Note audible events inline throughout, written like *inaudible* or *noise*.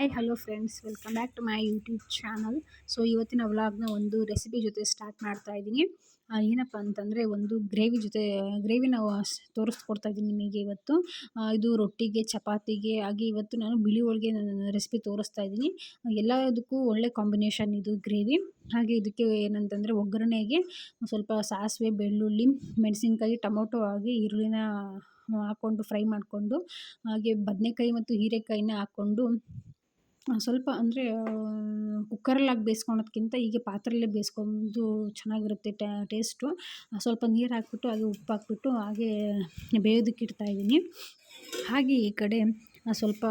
Hi hello friends welcome back to my YouTube channel so ಇವತ್ತಿನ ವ್ಲಾಗ್ನ ಒಂದು recipe ಜೊತೆ ಸ್ಟಾರ್ಟ್ ಮಾಡ್ತಾ ಇದ್ದೀನಿ. ಏನಪ್ಪ ಅಂತಂದರೆ ಒಂದು ಗ್ರೇವಿ ಜೊತೆ ಗ್ರೇವಿನ ತೋರಿಸ್ಕೊಡ್ತಾ ಇದ್ದೀನಿ ನಿಮಗೆ ಇವತ್ತು. ಇದು ರೊಟ್ಟಿಗೆ, ಚಪಾತಿಗೆ, ಹಾಗೆ ಇವತ್ತು ನಾನು ಬಿಳಿ ಹೋಳಿಗೆ ರೆಸಿಪಿ ತೋರಿಸ್ತಾ ಇದ್ದೀನಿ. ಎಲ್ಲದಕ್ಕೂ ಒಳ್ಳೆ ಕಾಂಬಿನೇಷನ್ ಇದು ಗ್ರೇವಿ ಹಾಗೆ ಇದಕ್ಕೆ ಏನಂತಂದರೆ ಒಗ್ಗರಣೆಗೆ ಸ್ವಲ್ಪ ಸಾಸಿವೆ, ಬೆಳ್ಳುಳ್ಳಿ, ಮೆಣಸಿನ್ಕಾಯಿ, ಟೊಮೊಟೊ, ಹಾಗೆ ಈರುಳ್ಳಿನ ಹಾಕ್ಕೊಂಡು ಫ್ರೈ ಮಾಡಿಕೊಂಡು, ಹಾಗೆ ಬದನೆಕಾಯಿ ಮತ್ತು ಹೀರೆಕಾಯಿನ ಹಾಕ್ಕೊಂಡು ಸ್ವಲ್ಪ ಅಂದರೆ ಕುಕ್ಕರಲ್ಲಿ ಹಾಕಿ ಬೇಯಿಸ್ಕೊಳೋದ್ಕಿಂತ ಹೀಗೆ ಪಾತ್ರೆಯಲ್ಲೇ ಬೇಯಿಸ್ಕೊಂಡು ಚೆನ್ನಾಗಿರುತ್ತೆ ಟೇಸ್ಟು. ಸ್ವಲ್ಪ ನೀರು ಹಾಕ್ಬಿಟ್ಟು ಹಾಗೆ ಉಪ್ಪು ಹಾಕ್ಬಿಟ್ಟು ಹಾಗೇ ಬೇಯೋದಕ್ಕೆ ಇಡ್ತಾ ಇದ್ದೀನಿ. ಹಾಗೆ ಈ ಕಡೆ ಸ್ವಲ್ಪ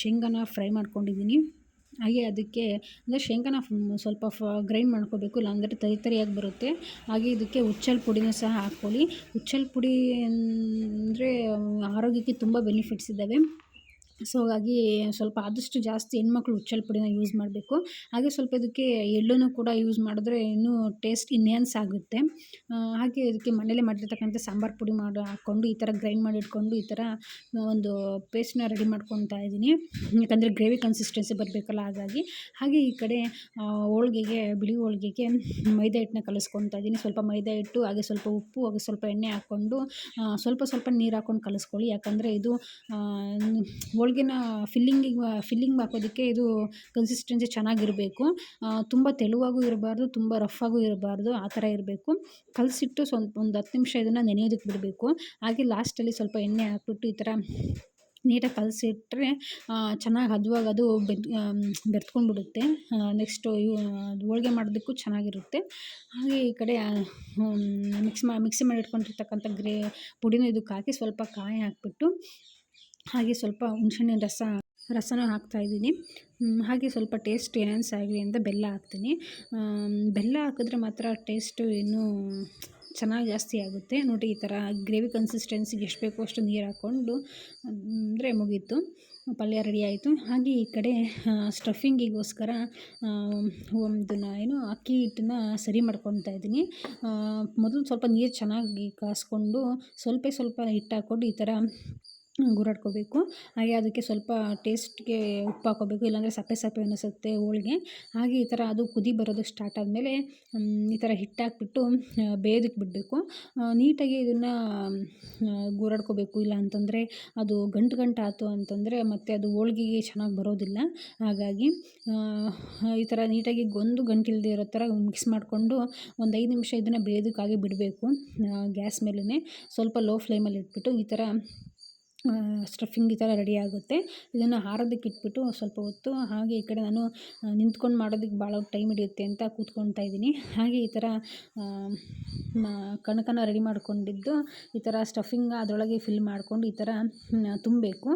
ಶೇಂಗಾನ ಫ್ರೈ ಮಾಡ್ಕೊಂಡಿದ್ದೀನಿ. ಹಾಗೆ ಅದಕ್ಕೆ, ಅಂದರೆ ಶೇಂಗಾನ ಸ್ವಲ್ಪ ಫ, ಗ್ರೈಂಡ್ ಮಾಡ್ಕೋಬೇಕು. ಇಲ್ಲಾಂದರೆ ತರಿ ತರಿಯಾಗಿ ಬರುತ್ತೆ. ಹಾಗೆ ಇದಕ್ಕೆ ಹುಚ್ಚಲ್ ಪುಡಿನೂ ಸಹ ಹಾಕ್ಕೊಳ್ಳಿ. ಹುಚ್ಚಲ್ ಪುಡಿ ಅಂದರೆ ಆರೋಗ್ಯಕ್ಕೆ ತುಂಬ ಬೆನಿಫಿಟ್ಸ್ ಇದ್ದಾವೆ. ಸೊ, ಹಾಗಾಗಿ ಸ್ವಲ್ಪ ಆದಷ್ಟು ಜಾಸ್ತಿ ಹೆಣ್ಮಕ್ಳು ಉಚ್ಚಲ್ ಪುಡಿನ ಯೂಸ್ ಮಾಡಬೇಕು. ಹಾಗೆ ಸ್ವಲ್ಪ ಇದಕ್ಕೆ ಎಳ್ಳನ್ನು ಕೂಡ ಯೂಸ್ ಮಾಡಿದ್ರೆ ಇನ್ನೂ ಟೇಸ್ಟ್ ಇನ್ಹ್ಯಾನ್ಸ್ ಆಗುತ್ತೆ. ಹಾಗೆ ಇದಕ್ಕೆ ಮನೇಲೆ ಮಾಡಿರ್ತಕ್ಕಂಥ ಸಾಂಬಾರು ಪುಡಿ ಮಾಡಿ, ಹಾಕ್ಕೊಂಡು ಈ ಥರ ಗ್ರೈಂಡ್ ಮಾಡಿ ಇಟ್ಕೊಂಡು ಈ ಥರ ಒಂದು ಪೇಸ್ಟ್ನ ರೆಡಿ ಮಾಡ್ಕೊತಾ ಇದ್ದೀನಿ. ಯಾಕಂದರೆ ಗ್ರೇವಿ ಕನ್ಸಿಸ್ಟೆನ್ಸಿ ಬರಬೇಕಲ್ಲ ಹಾಗಾಗಿ. ಹಾಗೆ ಈ ಕಡೆ ಹೋಳಿಗೆಗೆ, ಬಿಳಿ ಹೋಳ್ಗೆಗೆ ಮೈದಾ ಹಿಟ್ಟನ್ನ ಕಲಿಸ್ಕೊತಾ ಇದ್ದೀನಿ. ಸ್ವಲ್ಪ ಮೈದಾ ಹಿಟ್ಟು, ಹಾಗೆ ಸ್ವಲ್ಪ ಉಪ್ಪು, ಹಾಗೆ ಸ್ವಲ್ಪ ಎಣ್ಣೆ ಹಾಕ್ಕೊಂಡು ಸ್ವಲ್ಪ ಸ್ವಲ್ಪ ನೀರು ಹಾಕ್ಕೊಂಡು ಕಲಿಸ್ಕೊಳ್ಳಿ. ಯಾಕಂದರೆ ಇದು ಹೋಳ್ಗೆನ ಫಿಲ್ಲಿಂಗಿಗೆ ಫಿಲ್ಲಿಂಗ್ ಹಾಕೋದಕ್ಕೆ ಇದು ಕನ್ಸಿಸ್ಟೆನ್ಸಿ ಚೆನ್ನಾಗಿರಬೇಕು. ತುಂಬ ತೆಳುವಾಗೂ ಇರಬಾರ್ದು, ತುಂಬ ರಫಾಗೂ ಇರಬಾರ್ದು, ಆ ಥರ ಇರಬೇಕು. ಕಲಸಿಟ್ಟು ಸ್ವಲ್ಪ ಒಂದು ಹತ್ತು ನಿಮಿಷ ಇದನ್ನು ನೆನೆಯೋದಕ್ಕೆ ಬಿಡಬೇಕು. ಹಾಗೆ ಲಾಸ್ಟಲ್ಲಿ ಸ್ವಲ್ಪ ಎಣ್ಣೆ ಹಾಕ್ಬಿಟ್ಟು ಈ ಥರ ನೀಟಾಗಿ ಕಲಸಿಟ್ರೆ ಚೆನ್ನಾಗಿ ಹದವಾಗಿ ಅದು ಬೆದ್ ಬೆರ್ತ್ಕೊಂಡ್ಬಿಡುತ್ತೆ. ನೆಕ್ಸ್ಟು ಹೋಳ್ಗೆ ಮಾಡೋದಕ್ಕೂ ಚೆನ್ನಾಗಿರುತ್ತೆ. ಹಾಗೆ ಈ ಕಡೆ ಮಿಕ್ಸ್ ಮಾ ಮಿಕ್ಸಿ ಮಾಡಿ ಇಟ್ಕೊಂಡಿರ್ತಕ್ಕಂಥ ಗ್ರೇ, ಪುಡಿನ ಇದಕ್ಕೆ ಹಾಕಿ ಸ್ವಲ್ಪ ಕಾಯಿ ಹಾಕ್ಬಿಟ್ಟು ಹಾಗೆ ಸ್ವಲ್ಪ ಹುಣ್ಸೆಹಣ್ಣಿನ ರಸ, ರಸನೂ ಹಾಕ್ತಾಯಿದ್ದೀನಿ ಹಾಗೆ ಸ್ವಲ್ಪ ಟೇಸ್ಟ್ ಎನ್ಹಾನ್ಸ್ ಆಗಲಿ ಅಂತ ಬೆಲ್ಲ ಹಾಕ್ತೀನಿ. ಬೆಲ್ಲ ಹಾಕಿದ್ರೆ ಮಾತ್ರ ಟೇಸ್ಟು ಇನ್ನೂ ಚೆನ್ನಾಗಿ ಜಾಸ್ತಿ ಆಗುತ್ತೆ. ನೋಡಿ, ಈ ಥರ ಗ್ರೇವಿ ಕನ್ಸಿಸ್ಟೆನ್ಸಿಗೆ ಎಷ್ಟು ಬೇಕೋ ಅಷ್ಟು ನೀರು ಹಾಕ್ಕೊಂಡು ಅಂದರೆ ಮುಗೀತು. ಪಲ್ಯ ರೆಡಿ ಆಯಿತು. ಹಾಗೆ ಈ ಕಡೆ ಸ್ಟಫಿಂಗಿಗೋಸ್ಕರ ಒಂದನ್ನ ಏನು, ಅಕ್ಕಿ ಹಿಟ್ಟನ್ನ ಸರಿ ಮಾಡ್ಕೊತಾ ಇದ್ದೀನಿ. ಮೊದಲು ಸ್ವಲ್ಪ ನೀರು ಚೆನ್ನಾಗಿ ಕಾಸ್ಕೊಂಡು, ಸ್ವಲ್ಪ ಸ್ವಲ್ಪ ಹಿಟ್ಟು ಹಾಕ್ಕೊಂಡು ಈ ಥರ ಗೂರಾಡ್ಕೋಬೇಕು. ಹಾಗೆ ಅದಕ್ಕೆ ಸ್ವಲ್ಪ ಟೇಸ್ಟ್ಗೆ ಉಪ್ಪು ಹಾಕ್ಕೋಬೇಕು ಇಲ್ಲಾಂದರೆ ಸಪ್ಪೆ ಸಪ್ಪೆ ಅನ್ನಿಸುತ್ತೆ ಹೋಳಿಗೆ. ಹಾಗೆ ಈ ಥರ ಅದು ಕುದಿ ಬರೋದು ಸ್ಟಾರ್ಟ್ ಆದಮೇಲೆ ಈ ಥರ ಹಿಟ್ಟು ಹಾಕ್ಬಿಟ್ಟು ಬೇಯೋದಕ್ಕೆ ಬಿಡಬೇಕು ನೀಟಾಗಿ ಇದನ್ನು ಗುರಾಡ್ಕೋಬೇಕು. ಇಲ್ಲ ಅಂತಂದರೆ ಅದು ಗಂಟು ಗಂಟು ಆಯ್ತು ಅಂತಂದರೆ ಮತ್ತು ಅದು ಹೋಳ್ಗೆಗೆ ಚೆನ್ನಾಗಿ ಬರೋದಿಲ್ಲ. ಹಾಗಾಗಿ ಈ ಥರ ನೀಟಾಗಿ ಒಂದು ಗಂಟಿಲ್ಲದೆ ಇರೋ ಥರ ಮಿಕ್ಸ್ ಮಾಡಿಕೊಂಡು ಒಂದು ಐದು ನಿಮಿಷ ಇದನ್ನು ಬೇಯೋದಕ್ಕಾಗಿ ಬಿಡಬೇಕು. ಗ್ಯಾಸ್ ಮೇಲೇ ಸ್ವಲ್ಪ ಲೋ ಫ್ಲೇಮಲ್ಲಿ ಇಟ್ಬಿಟ್ಟು ಈ ಥರ ಸ್ಟಫಿಂಗ್ ಈ ಥರ ರೆಡಿ ಆಗುತ್ತೆ. ಇದನ್ನು ಆರೋದಕ್ಕೆ ಇಟ್ಬಿಟ್ಟು ಸ್ವಲ್ಪ ಹೊತ್ತು ಹಾಗೆ ಈ ಕಡೆ ನಾನು ನಿಂತ್ಕೊಂಡು ಮಾಡೋದಕ್ಕೆ ಭಾಳ ಟೈಮ್ ಹಿಡಿಯುತ್ತೆ ಅಂತ ಕೂತ್ಕೊಳ್ತಾ ಇದ್ದೀನಿ. ಹಾಗೆ ಈ ಥರ ಕಣಕನ ರೆಡಿ ಮಾಡಿಕೊಂಡಿದ್ದು ಈ ಥರ ಸ್ಟಫಿಂಗ್ ಅದರೊಳಗೆ ಫಿಲ್ ಮಾಡ್ಕೊಂಡು ಈ ಥರ ತುಂಬಬೇಕು.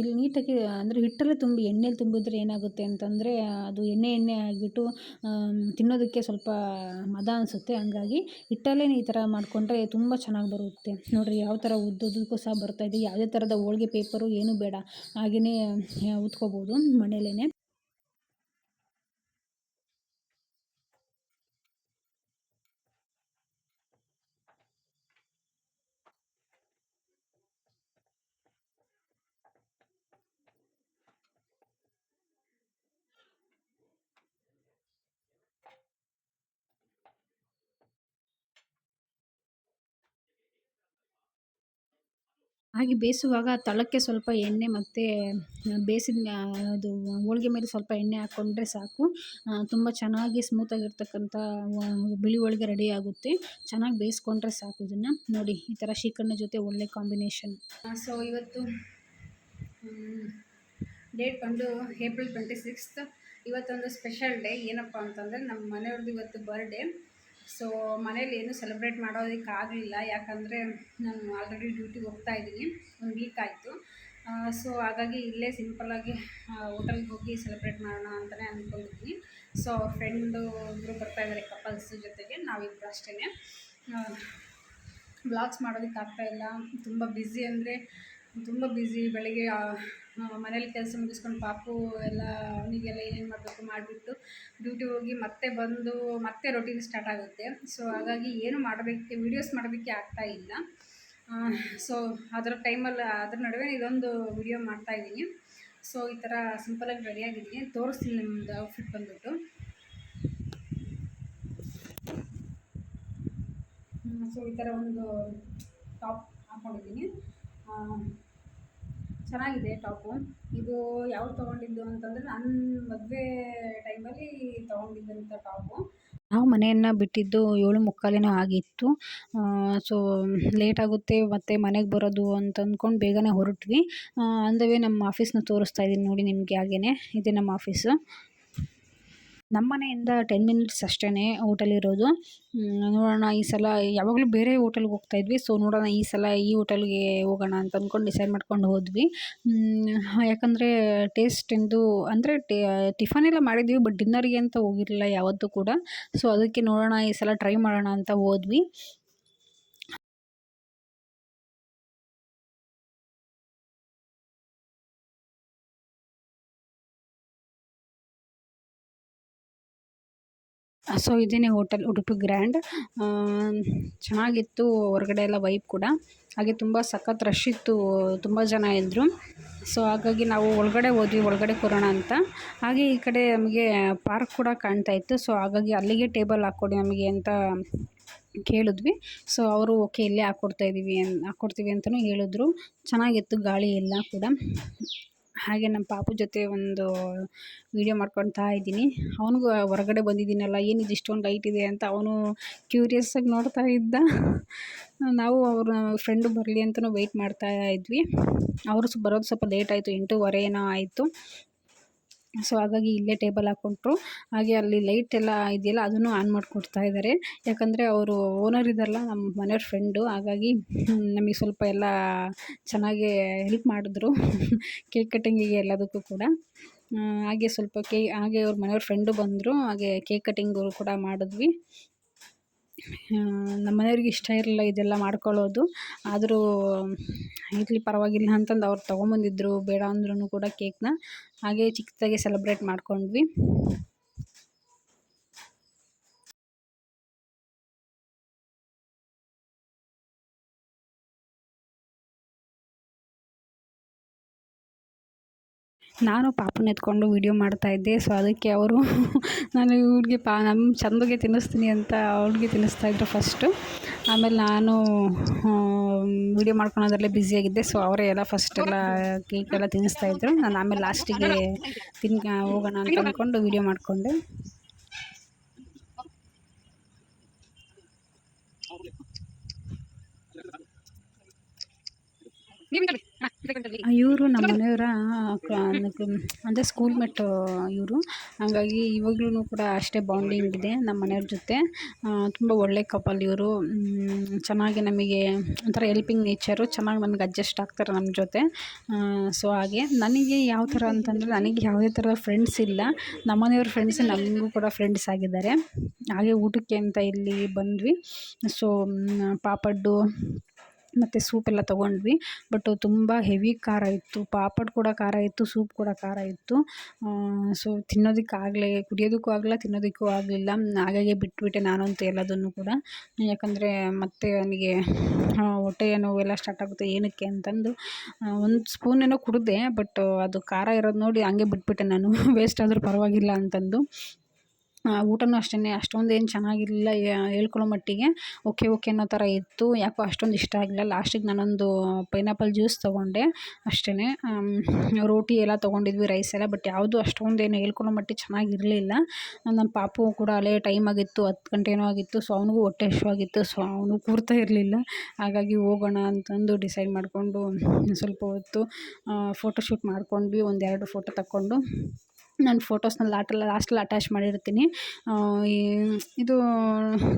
ಇಲ್ಲಿ ನೀಟಾಗಿ, ಅಂದರೆ ಹಿಟ್ಟಲ್ಲೇ ತುಂಬಿ, ಎಣ್ಣೆಲಿ ತುಂಬಿದ್ರೆ ಏನಾಗುತ್ತೆ ಅಂತಂದರೆ, ಅದು ಎಣ್ಣೆ ಎಣ್ಣೆ ಆಗಿಬಿಟ್ಟು ತಿನ್ನೋದಕ್ಕೆ ಸ್ವಲ್ಪ ಮದ ಅನಿಸುತ್ತೆ. ಹಂಗಾಗಿ ಹಿಟ್ಟಲ್ಲೇ ಈ ಥರ ಮಾಡಿಕೊಂಡ್ರೆ ತುಂಬ ಚೆನ್ನಾಗಿ ಬರುತ್ತೆ. ನೋಡಿರಿ, ಯಾವ ಥರ ಉದ್ದೋದಕ್ಕೂ ಸಹ ಬರ್ತಾಯಿದೆ ಯಾವುದೇ ಥರದ ಹೋಳ್ಗೆ ಪೇಪರು ಏನೂ ಬೇಡ. ಹಾಗೆಯೇ ಉತ್ಕೋಬೋದು ಮನೇಲೇ ಹಾಗೆ ಬೇಯಿಸುವಾಗ ತಳಕ್ಕೆ ಸ್ವಲ್ಪ ಎಣ್ಣೆ ಮತ್ತು ಬೇಯಿಸಿದ ಅದು ಹೋಳ್ಗೆ ಮೇಲೆ ಸ್ವಲ್ಪ ಎಣ್ಣೆ ಹಾಕ್ಕೊಂಡ್ರೆ ಸಾಕು. ತುಂಬ ಚೆನ್ನಾಗಿ ಸ್ಮೂತಾಗಿರ್ತಕ್ಕಂಥ ಬಿಳಿ ಹೋಳ್ಗೆ ರೆಡಿ ಆಗುತ್ತೆ. ಚೆನ್ನಾಗಿ ಬೇಯಿಸ್ಕೊಂಡ್ರೆ ಸಾಕು ಇದನ್ನು. ನೋಡಿ, ಈ ಥರ ಶ್ರೀಖಂಡ ಜೊತೆ ಒಳ್ಳೆ ಕಾಂಬಿನೇಷನ್ ಸೊ ಇವತ್ತು ಡೇಟ್ ಬಂದು ಏಪ್ರಿಲ್ ಟ್ವೆಂಟಿ ಸಿಕ್ಸ್ತ್ ಇವತ್ತೊಂದು ಸ್ಪೆಷಲ್ ಡೇ ಏನಪ್ಪ ಅಂತಂದರೆ ನಮ್ಮ ಮನೆಯವ್ರದ್ದು ಇವತ್ತು ಬರ್ಡೇ ಸೊ ಮನೇಲಿ ಏನು ಸೆಲೆಬ್ರೇಟ್ ಮಾಡೋದಕ್ಕೆ ಆಗಲಿಲ್ಲ ಯಾಕಂದರೆ ನಾನು ಆಲ್ರೆಡಿ ಡ್ಯೂಟಿಗೆ ಹೋಗ್ತಾ ಇದ್ದೀನಿ. ಒಂದು ವೀಕ್ ಆಯಿತು. ಸೊ ಹಾಗಾಗಿ ಇಲ್ಲೇ ಸಿಂಪಲ್ಲಾಗಿ ಹೋಟೆಲ್ಗೆ ಹೋಗಿ ಸೆಲೆಬ್ರೇಟ್ ಮಾಡೋಣ ಅಂತಲೇ ಅಂದ್ಕೊಂಡಿದ್ದೀನಿ ಸೊ ಅವ್ರ ಫ್ರೆಂಡು ಇಬ್ಬರು ಬರ್ತಾ ಇದ್ದಾರೆ ಕಪಲ್ಸ್ ಜೊತೆಗೆ. ನಾವಿಬ್ಬರು ಅಷ್ಟೇ ಬ್ಲಾಗ್ಸ್ ಮಾಡೋದಕ್ಕೆ ಆಗ್ತಾಯಿಲ್ಲ ತುಂಬ ಬ್ಯುಸಿ ಅಂದರೆ ತುಂಬ ಬ್ಯುಸಿ ಬೆಳಗ್ಗೆ ಮನೇಲಿ ಕೆಲಸ ಮುಗಿಸ್ಕೊಂಡು ಪಾಪು ಎಲ್ಲ ಅವನಿಗೆಲ್ಲ ಏನೇನು ಮಾಡಬೇಕು ಮಾಡಿಬಿಟ್ಟು ಡ್ಯೂಟಿ ಹೋಗಿ ಮತ್ತೆ ಬಂದು, ಮತ್ತೆ ರೊಟೀನ್ ಸ್ಟಾರ್ಟ್ ಆಗುತ್ತೆ. ಸೊ ಹಾಗಾಗಿ ಏನು ಮಾಡಬೇಕು ವೀಡಿಯೋಸ್ ಮಾಡೋದಕ್ಕೆ ಆಗ್ತಾ ಇಲ್ಲ. ಸೊ ಅದರ ಟೈಮಲ್ಲಿ ಅದ್ರ ನಡುವೆ ಇದೊಂದು ವಿಡಿಯೋ ಮಾಡ್ತಾಯಿದ್ದೀನಿ ಸೊ ಈ ಥರ ಸಿಂಪಲಾಗಿ ರೆಡಿಯಾಗಿದ್ದೀನಿ ತೋರಿಸ್ತೀನಿ ನಿಮ್ಮದು ಔಟ್ಫಿಟ್ ಬಂದ್ಬಿಟ್ಟು. ಸೊ ಈ ಥರ ಒಂದು ಟಾಪ್ ಹಾಕ್ಕೊಂಡಿದ್ದೀನಿ ಚೆನ್ನಾಗಿದೆ ಟಾಪು. ಇದು ಯಾವ್ದು ತೊಗೊಂಡಿದ್ದು ಅಂತಂದರೆ ನನ್ನ ಮದುವೆ ಟೈಮಲ್ಲಿ ತೊಗೊಂಡಿದ್ದಂಥ ಟಾಪು. ನಾವು ಮನೆಯನ್ನು ಬಿಟ್ಟಿದ್ದು ಏಳು ಮುಕ್ಕಾಲೇನೋ ಆಗಿತ್ತು. ಸೊ ಲೇಟ್ ಆಗುತ್ತೆ, ಮತ್ತು ಮನೆಗೆ ಬರೋದು ಅಂತ ಅಂದ್ಕೊಂಡು ಬೇಗನೆ ಹೊರಟ್ವಿ. ಅಂದವೇ ನಮ್ಮ ಆಫೀಸ್ನ ತೋರಿಸ್ತಾ ಇದ್ದೀನಿ ನೋಡಿ ನಿಮಗೆ ಹಾಗೇ ಇದೆ ನಮ್ಮ ಆಫೀಸು ನಮ್ಮ ಮನೆಯಿಂದ ಟೆನ್ ಮಿನಿಟ್ಸ್ ಅಷ್ಟೇ ಹೋಟೆಲ್ ಇರೋದು ನೋಡೋಣ ಈ ಸಲ ಯಾವಾಗಲೂ ಬೇರೆ ಹೋಟೆಲ್ಗೆ ಹೋಗ್ತಾಯಿದ್ವಿ ಸೊ ನೋಡೋಣ ಈ ಸಲ ಈ ಹೋಟೆಲ್ಗೆ ಹೋಗೋಣ ಅಂತ ಅಂದ್ಕೊಂಡು ಡಿಸೈಡ್ ಮಾಡ್ಕೊಂಡು ಹೋದ್ವಿ. ಯಾಕಂದರೆ ಟೇಸ್ಟಿಂದು ಅಂದರೆ ಟಿಫನ್ ಎಲ್ಲ ಮಾಡಿದ್ವಿ ಬಟ್ ಡಿನ್ನರ್ಗೆ ಅಂತ ಹೋಗಿರಲಿಲ್ಲ ಯಾವತ್ತೂ ಕೂಡ. ಸೊ ಅದಕ್ಕೆ ನೋಡೋಣ ಈ ಸಲ ಟ್ರೈ ಮಾಡೋಣ ಅಂತ ಹೋದ್ವಿ. ಸೊ ಇದೇನೆ ಹೋಟೆಲ್ ಉಡುಪಿ ಗ್ರ್ಯಾಂಡ್. ಚೆನ್ನಾಗಿತ್ತು ಹೊರಗಡೆ ಎಲ್ಲ ವೈಬ್ ಕೂಡ. ಹಾಗೆ ತುಂಬ ಸಖತ್ ರಶ್ ಇತ್ತು, ತುಂಬ ಜನ ಇದ್ದರು ಸೊ ಹಾಗಾಗಿ ನಾವು ಒಳಗಡೆ ಹೋದ್ವಿ, ಒಳಗಡೆ ಕೂರೋಣ ಅಂತ. ಹಾಗೆ ಈ ಕಡೆ ನಮಗೆ ಪಾರ್ಕ್ ಕೂಡ ಕಾಣ್ತಾ ಇತ್ತು. ಸೊ ಹಾಗಾಗಿ ಅಲ್ಲಿಗೆ ಟೇಬಲ್ ಹಾಕ್ಕೊಡಿ ನಮಗೆ ಅಂತ ಕೇಳಿದ್ವಿ. ಸೊ ಅವರು ಓಕೆ ಇಲ್ಲೇ ಹಾಕ್ಕೊಡ್ತಾ ಇದ್ದೀವಿ ಹಾಕ್ಕೊಡ್ತೀವಿ ಅಂತಲೂ ಹೇಳಿದ್ರು. ಚೆನ್ನಾಗಿತ್ತು, ಗಾಳಿ ಎಲ್ಲ ಕೂಡ. ಹಾಗೆ ನಮ್ಮ ಪಾಪು ಜೊತೆ ಒಂದು ವೀಡಿಯೋ ಮಾಡ್ಕೊತಾ ಇದ್ದೀನಿ. ಅವನಿಗೂ ಹೊರಗಡೆ ಬಂದಿದ್ದೀನಲ್ಲ, ಏನಿದು ಇಷ್ಟೊಂದು ಲೈಟ್ ಇದೆ ಅಂತ ಅವನು ಕ್ಯೂರಿಯಸ್ಸಾಗಿ ನೋಡ್ತಾ ಇದ್ದ. ನಾವು ಅವ್ರ ಫ್ರೆಂಡು ಬರಲಿ ಅಂತಲೂ ವೆಯ್ಟ್ ಮಾಡ್ತಾ ಇದ್ವಿ. ಅವರು ಬರೋದು ಸ್ವಲ್ಪ ಲೇಟ್ ಆಯಿತು ಎಂಟೂವರೆ ಏನೋ ಆಯಿತು. ಸೊ ಹಾಗಾಗಿ ಇಲ್ಲೇ ಟೇಬಲ್ ಹಾಕ್ಕೊಂಡ್ರು. ಹಾಗೆ ಅಲ್ಲಿ ಲೈಟ್ ಎಲ್ಲ ಇದೆಯಲ್ಲ, ಅದನ್ನು ಆನ್ ಮಾಡಿಕೊಡ್ತಾ ಇದ್ದಾರೆ. ಯಾಕಂದರೆ ಅವರು ಓನರ್ ಇದ್ದಾರಲ್ಲ, ನಮ್ಮ ಮನೆಯವ್ರ ಫ್ರೆಂಡು ಹಾಗಾಗಿ ನಮಗೆ ಸ್ವಲ್ಪ ಎಲ್ಲ ಚೆನ್ನಾಗಿ ಹೆಲ್ಪ್ ಮಾಡಿದ್ರು. ಕೇಕ್ ಕಟ್ಟಿಂಗಿಗೆ ಎಲ್ಲದಕ್ಕೂ ಕೂಡ. ಹಾಗೆ ಸ್ವಲ್ಪ ಕೇ ಹಾಗೆ ಅವ್ರ ಮನೆಯವ್ರ ಫ್ರೆಂಡು ಬಂದರು. ಹಾಗೆ ಕೇಕ್ ಕಟ್ಟಿಂಗು ಕೂಡ ಮಾಡಿದ್ವಿ. ನಮ್ಮ ಮನೆಯವ್ರಿಗೆ ಇಷ್ಟ ಇರಲಿಲ್ಲ ಇದೆಲ್ಲ ಮಾಡ್ಕೊಳ್ಳೋದು. ಆದರೂ ಇರಲಿ ಪರವಾಗಿಲ್ಲ ಅಂತಂದು ಅವ್ರು ತೊಗೊಂಬಂದಿದ್ರು. ಬೇಡ ಅಂದ್ರೂ ಕೂಡ ಕೇಕನ್ನ ಹಾಗೆ ಚಿಕ್ಕದಾಗಿ ಸೆಲೆಬ್ರೇಟ್ ಮಾಡ್ಕೊಂಡ್ವಿ. ನಾನು ಪಾಪನ ಎತ್ಕೊಂಡು ವೀಡಿಯೋ ಮಾಡ್ತಾಯಿದ್ದೆ ಸೊ ಅದಕ್ಕೆ ಅವರು *laughs* ನಾನು ಇವ್ರಿಗೆ ಪಾ ನಮ್ಮ ಚಂದಗೆ ತಿನ್ನಿಸ್ತೀನಿ ಅಂತ ಅವ್ಳಿಗೆ ತಿನ್ನಿಸ್ತಾಯಿದ್ರು ಫಸ್ಟು ಆಮೇಲೆ ನಾನು ವೀಡಿಯೋ ಮಾಡ್ಕೊಳೋದ್ರಲ್ಲೇ ಬ್ಯುಸಿಯಾಗಿದ್ದೆ ಸೊ ಅವರೇ ಎಲ್ಲ ಫಸ್ಟ್ ಎಲ್ಲ ತಿನ್ನಿಸ್ತಾ ತಿನ್ನಿಸ್ತಾಯಿದ್ರು ನಾನು ಆಮೇಲೆ ಲಾಸ್ಟಿಗೆ ತಿನ್ ಹೋಗೋಣ ಅಂತ ಅಂದ್ಕೊಂಡು ವೀಡಿಯೋ ಮಾಡಿಕೊಂಡೆ. ಇವರು ನಮ್ಮ ಮನೆಯವರ ಅಂದರೆ ಸ್ಕೂಲ್ ಮೇಟ್ ಇವರು. ಹಾಗಾಗಿ ಇವಾಗ್ಲೂ ಕೂಡ ಅಷ್ಟೇ ಬಾಂಡಿಂಗ್ ಇದೆ ನಮ್ಮ ಮನೆಯವ್ರ ಜೊತೆ. ತುಂಬ ಒಳ್ಳೆ ಕಪಲ್ ಇವರು. ಚೆನ್ನಾಗಿ ನಮಗೆ ಒಂಥರ ಹೆಲ್ಪಿಂಗ್ ನೇಚರು ಚೆನ್ನಾಗಿ ನಮಗೆ ಅಡ್ಜಸ್ಟ್ ಆಗ್ತಾರೆ ನಮ್ಮ ಜೊತೆ. ಸೊ ಹಾಗೆ ನನಗೆ ಯಾವ ಥರ ಅಂತಂದರೆ ನನಗೆ ಯಾವುದೇ ಥರ ಫ್ರೆಂಡ್ಸ್ ಇಲ್ಲ. ನಮ್ಮ ಮನೆಯವ್ರ ಫ್ರೆಂಡ್ಸ್ ನಮಗೂ ಕೂಡ ಫ್ರೆಂಡ್ಸ್ ಆಗಿದ್ದಾರೆ. ಹಾಗೆ ಊಟಕ್ಕೆ ಅಂತ ಇಲ್ಲಿ ಬಂದ್ವಿ. ಸೊ ಪಾಪಡ್ಡು ಮತ್ತು ಸೂಪೆಲ್ಲ ತೊಗೊಂಡ್ವಿ. ಬಟ್ ತುಂಬ ಹೆವಿ ಖಾರ ಇತ್ತು. ಪಾಪಡ್ ಕೂಡ ಖಾರ ಇತ್ತು ಸೂಪ್ ಕೂಡ ಖಾರ ಇತ್ತು. ಸೊ ತಿನ್ನೋದಕ್ಕೆ ಆಗಲೇ, ಕುಡಿಯೋದಕ್ಕೂ ಆಗಲ್ಲ ತಿನ್ನೋದಕ್ಕೂ ಆಗಲಿಲ್ಲ. ಹಾಗಾಗಿ ಬಿಟ್ಬಿಟ್ಟೆ ನಾನಂತೂ ಎಲ್ಲದನ್ನು ಕೂಡ. ಯಾಕಂದರೆ ಮತ್ತೆ ನನಗೆ ಹೊಟ್ಟೆಯ ನೋವೆಲ್ಲ ಸ್ಟಾರ್ಟ್ ಆಗುತ್ತೆ ಏನಕ್ಕೆ ಅಂತಂದು ಒಂದು ಸ್ಪೂನ್ ಏನೋ ಕುಡಿದೆ ಬಟ್ ಅದು ಖಾರ ಇರೋದು ನೋಡಿ ಹಂಗೆ ಬಿಟ್ಬಿಟ್ಟೆ ನಾನು. *laughs* ವೇಸ್ಟ್ ಆದರೂ ಪರವಾಗಿಲ್ಲ ಅಂತಂದು. ಊಟನೂ ಅಷ್ಟೇ ಅಷ್ಟೊಂದು ಏನು ಚೆನ್ನಾಗಿರಲಿಲ್ಲ ಹೇಳ್ಕೊಳ್ಳೋ ಮಟ್ಟಿಗೆ. ಓಕೆ ಓಕೆ ಅನ್ನೋ ಥರ ಇತ್ತು. ಯಾಕೋ ಅಷ್ಟೊಂದು ಇಷ್ಟ ಆಗಲಿಲ್ಲ. ಲಾಸ್ಟಿಗೆ ನಾನೊಂದು ಪೈನಾಪಲ್ ಜ್ಯೂಸ್ ತೊಗೊಂಡೆ ಅಷ್ಟೇ ರೋಟಿ ಎಲ್ಲ ತೊಗೊಂಡಿದ್ವಿ, ರೈಸ್ ಎಲ್ಲ, ಬಟ್ ಯಾವುದು ಅಷ್ಟೊಂದು ಏನು ಹೇಳ್ಕೊಳ್ಳೋ ಮಟ್ಟಿಗೆ ಚೆನ್ನಾಗಿರಲಿಲ್ಲ. ನನ್ನ ಪಾಪು ಕೂಡ ಅಲ್ಲೇ ಟೈಮ್ ಆಗಿತ್ತು, ಹತ್ತು ಗಂಟೆ ಏನೋ ಆಗಿತ್ತು, ಸೊ ಅವನಿಗೂ ಹೊಟ್ಟೆ ಹಸಿವಾಗಿತ್ತು ಸೊ ಅವನು ಕೂರ್ತಾ ಇರಲಿಲ್ಲ. ಹಾಗಾಗಿ ಹೋಗೋಣ ಅಂತಂದು ಡಿಸೈಡ್ ಮಾಡಿಕೊಂಡು ಸ್ವಲ್ಪ ಹೊತ್ತು ಫೋಟೋ ಶೂಟ್ ಮಾಡ್ಕೊಂಡ್ವಿ, ಒಂದೆರಡು ಫೋಟೋ ತಕ್ಕೊಂಡು. ನಾನು ಫೋಟೋಸ್ನ ಲಾಟ್ ಲಾಸ್ಟಲ್ಲಿ ಅಟ್ಯಾಚ್ ಮಾಡಿರ್ತೀನಿ. ಇದು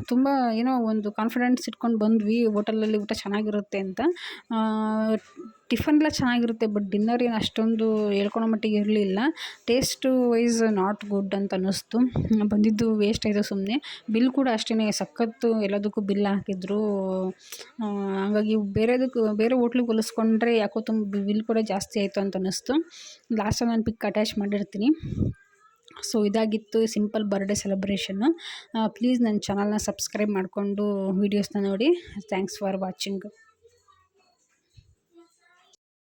ತುಂಬ ಏನೋ ಒಂದು ಕಾನ್ಫಿಡೆನ್ಸ್ ಇಟ್ಕೊಂಡು ಬಂದ್ವಿ. ಹೋಟೆಲಲ್ಲಿ ಊಟ ಚೆನ್ನಾಗಿರುತ್ತೆ ಅಂತ. ಟಿಫನ್ ಎಲ್ಲ ಚೆನ್ನಾಗಿರುತ್ತೆ, ಬಟ್ ಡಿನ್ನರ್ ಏನು ಅಷ್ಟೊಂದು ಹೇಳ್ಕೊಳೋ ಮಟ್ಟಿಗೆ ಇರಲಿಲ್ಲ. ಟೇಸ್ಟು ವೈಸ್ ನಾಟ್ ಗುಡ್ ಅಂತ ಅನ್ನಿಸ್ತು. ಬಂದಿದ್ದು ವೇಸ್ಟ್ ಆಯಿತು ಸುಮ್ಮನೆ ಬಿಲ್ ಕೂಡ ಅಷ್ಟೇ ಸಖತ್ತು ಎಲ್ಲದಕ್ಕೂ ಬಿಲ್ ಹಾಕಿದ್ರು. ಹಾಗಾಗಿ ಬೇರೆದಕ್ಕೂ ಬೇರೆ ಹೋಟ್ಲಿಗೆ ಹೊಲಿಸ್ಕೊಂಡ್ರೆ ಯಾಕೋ ತುಂಬ ಬಿಲ್ ಕೂಡ ಜಾಸ್ತಿ ಆಯಿತು ಅಂತ ಅನ್ನಿಸ್ತು. ಲಾಸ್ಟಲ್ಲಿ ನಾನು ಪಿಕ್ ಅಟ್ಯಾಚ್ ಮಾಡಿರ್ತೀನಿ. ಸೊ, ಇದಾಗಿತ್ತು ಸಿಂಪಲ್ ಬರ್ಡೇ ಸೆಲೆಬ್ರೇಷನ್ನು. ಪ್ಲೀಸ್ ನನ್ನ ಚಾನಲ್ನ ಸಬ್ಸ್ಕ್ರೈಬ್ ಮಾಡಿಕೊಂಡು ವೀಡಿಯೋಸ್ನ ನೋಡಿ. Thanks for watching.